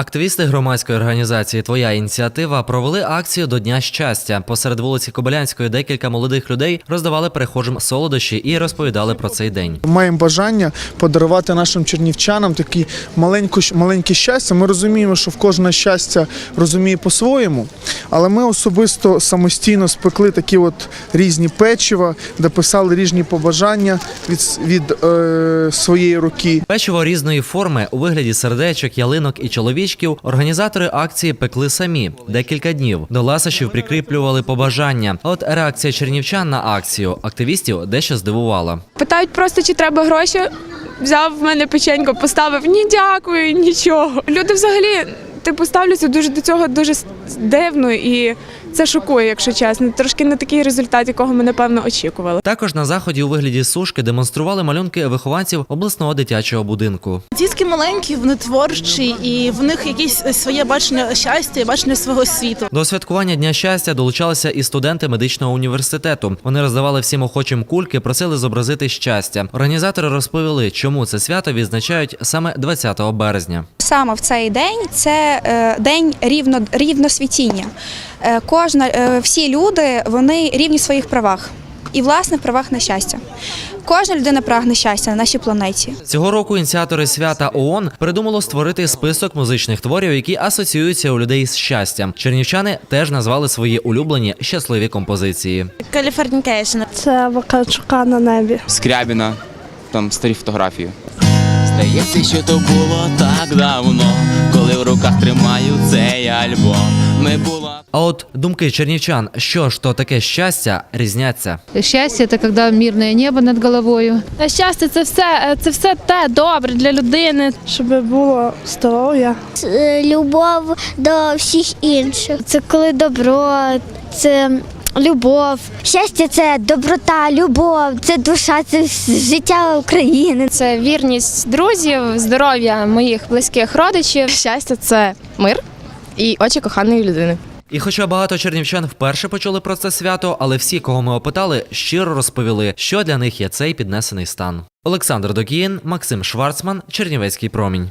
Активісти громадської організації Твоя ініціатива провели акцію до Дня щастя. Посеред вулиці Кобилянської декілька молодих людей роздавали перехожим солодощі і розповідали про цей день. Маємо бажання подарувати нашим чернівчанам такі маленьку, маленьке щастя. Ми розуміємо, що в кожне щастя розуміє по-своєму, але ми особисто самостійно спекли такі от різні печива, де писали різні побажання від, від е, своєї руки. Печиво різної форми у вигляді сердечок, ялинок і чоловічків організатори акції пекли самі декілька днів. До ласощів прикріплювали побажання. От реакція чернівчан на акцію активістів дещо здивувала. Питають просто, чи треба гроші. Взяв в мене печенько, поставив ні, дякую, нічого. Люди взагалі типу ставляться дуже до цього дуже дивно і це шокує, якщо чесно. Трошки не такий результат, якого ми напевно очікували. Також на заході у вигляді сушки демонстрували малюнки вихованців обласного дитячого будинку. Дітки маленькі, вони творчі, і в них якесь своє бачення щастя, і бачення свого світу. До святкування Дня щастя долучалися і студенти медичного університету. Вони роздавали всім охочим кульки, просили зобразити щастя. Організатори розповіли, чому це свято відзначають саме 20 березня. Саме в цей день це е, день рівно, рівносвітіння. Кожна, е, всі люди вони рівні в своїх правах і власне в правах на щастя. Кожна людина прагне щастя на нашій планеті. Цього року ініціатори свята ООН придумало створити список музичних творів, які асоціюються у людей з щастям. Чернівчани теж назвали свої улюблені щасливі композиції. Каліфорнікейшн. Це Вакарчука на небі. Скрябіна, там старі фотографії. Здається, що то було так давно, коли в руках тримаю цей альбом. Ми була. А от думки чернівчан, що ж то таке щастя, різняться. Счастье это когда мирное небо над головою. Щастя, це все, це все те добре для людини, щоб було здоров'я. Е, любов до всіх інших. Це коли добро, це любов. Щастя це доброта, любов, це душа, це життя України. Це вірність друзів, здоров'я моїх близьких родичів. Щастя це мир і очі коханої людини. І хоча багато чернівчан вперше почули про це свято, але всі, кого ми опитали, щиро розповіли, що для них є цей піднесений стан. Олександр Докіїн, Максим Шварцман, Чернівецький промінь.